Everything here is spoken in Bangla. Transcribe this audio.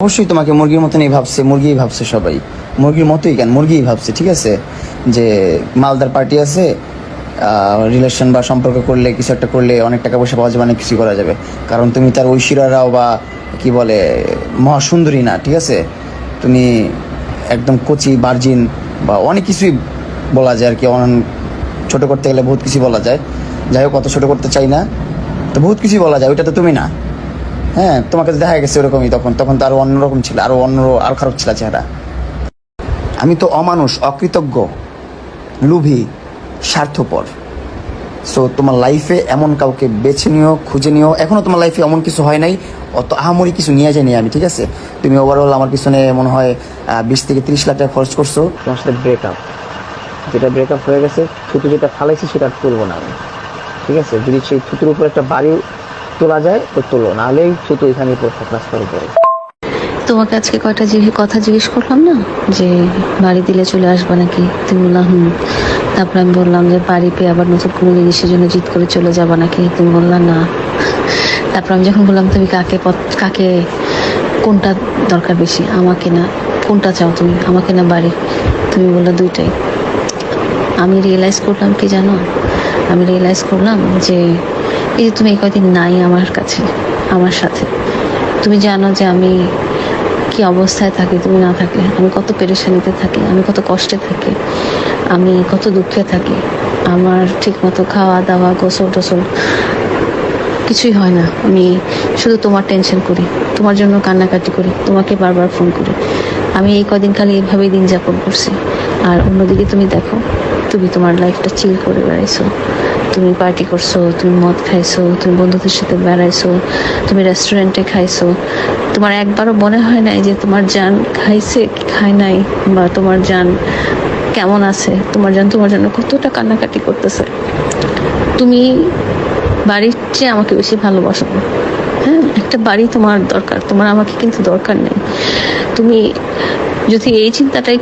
অবশ্যই তোমাকে মুরগির মতনই ভাবছে, মুরগিই ভাবছে সবাই। মুরগির মতোই কেন? মুরগিই ভাবছে, ঠিক আছে? যে মালদার পার্টি আছে রিলেশন বা সম্পর্ক করলে, কিছু একটা করলে অনেক টাকা পয়সা পাওয়া যাবে, অনেক কিছু করা যাবে। কারণ তুমি তার ঐশ্বর্যা রাও বা, কি বলে, মহাসুন্দরী না, ঠিক আছে? তুমি একদম কচি বার্জিন বা অনেক কিছুই বলা যায় আর কি। ছোট করতে গেলে বহুত কিছু বলা যায়। যাই হোক, অত ছোটো করতে চাই না। তো বহুত কিছুই বলা যায়, ওইটা তো তুমি না। হ্যাঁ তোমাকে দেখা গেছে ওরকমই তখন তখন তো আরও অন্যরকম ছিল, আরও অন্য আরও খারাপ ছিল চেহারা। আমি তো অমানুষ, অকৃতজ্ঞ, লুভি, স্বার্থপর। সো তোমার লাইফে এমন কাউকে বেছে নিও, খুঁজে নিও। এখনও তোমার লাইফে এমন কিছু হয় নাই, অত আহামরি কিছু নিয়ে যায়নি আমি, ঠিক আছে? তুমি ওভারঅল আমার পিছনে মনে হয় বিশ থেকে তিরিশ লাখ টাকা খরচ করছ। তোমার সাথে ব্রেকআপ যেটা ব্রেকআপ হয়ে গেছে, থুতু যেটা ফালাইছি সেটা তুলবো না আমি, ঠিক আছে? যদি সেই থুতুর উপর একটা বাড়ি তোলা যায়, তো তোলো। নাহলে এই থুতু এখানে পড়ে রাস্তার উপরে। তোমাকে আজকে কয়টা জিজ্ঞেস কথা জিজ্ঞেস করলাম না? যে বাড়ি দিলে চলে আসবা নাকি? তুমি বললাম হুম। তারপর আমি বললাম যে বাড়ি পেয়ে আবার নতুন কোনো জিনিসের জন্য জিত করে চলে যাবা নাকি? তুমি বললাম না। তারপর আমি যখন বললাম, তুমি কাকে কাকে, কোনটা দরকার বেশি? আমাকে না, কোনটা চাও তুমি? আমাকে না বাড়ি? তুমি বললে, দুইটাই। আমি রিয়েলাইজ করলাম কি জানো? আমি রিয়েলাইজ করলাম যে এই যে তুমি এই নাই আমার কাছে, আমার সাথে, তুমি জানো যে আমি কি অবস্থায় থাকি, তুমি না থাকলে আমি কত পেরেশানিতে থাকি, আমি কত কষ্টে থাকি, আমি কত দুঃখে থাকি, আমার ঠিক মতো খাওয়া দাওয়া, গোসল টোসল কিছুই হয় না। আমি শুধু তোমার টেনশন করি, তোমার জন্য কান্নাকাটি করি, তোমাকে বারবার ফোন করি। আমি এই কদিন খালি এইভাবেই দিন যাপন করছি। আর অন্যদিকে তুমি দেখো, তুমি তোমার লাইফটা চিল করে বেড়াইছো। তুমি পার্টি করছ, তুমি মদ খাইছো, তুমি বন্ধুদের সাথে বেড়াইছো, তুমি রেস্টুরেন্টে খাইছো, তোমার একবারও মনে হয় নাই যে তোমার জান খাইছে খায় নাই, বা তোমার জান কেমন আছে, তোমার যান তোমার জন্য কতটা কান্নাকাটি করতেছে। তুমি বাড়ির চেয়ে আমাকে বেশি ভালোবাসো। হ্যাঁ একটা বাড়ি তোমার দরকার, তোমার আমাকে কিন্তু দরকার নেই। তুমি যদি এই চিন্তাটাই